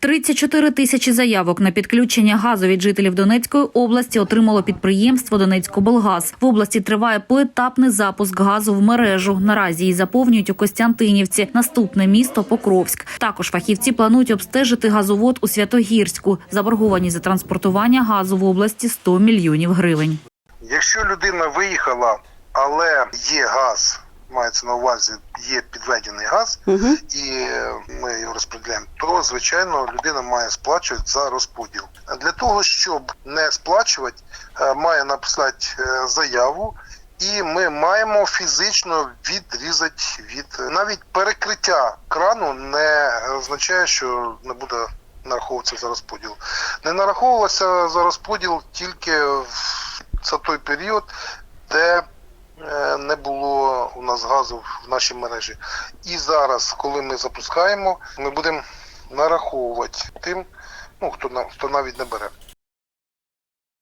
34 тисячі заявок на підключення газу від жителів Донецької області отримало підприємство «Донецькоболгаз». В області триває поетапний запуск газу в мережу. Наразі її заповнюють у Костянтинівці. Наступне місто Покровськ. Також фахівці планують обстежити газовод у Святогірську. Заборговані за транспортування газу в області 100 мільйонів гривень. Якщо людина виїхала, але є газ, мається на увазі, є підведений газ, Угу. і розподіляємо, то звичайно людина має сплачувати за розподіл. Для того, щоб не сплачувати, е, має написати е, заяву. І ми маємо фізично відрізати від навіть перекриття крану не означає, що не буде нараховуватися за розподіл. Не нараховувалося за розподіл тільки в за той період, де нас газу в нашій мережі. І зараз, коли ми запускаємо, ми будемо нараховувати тим, ну хто хто навіть не бере.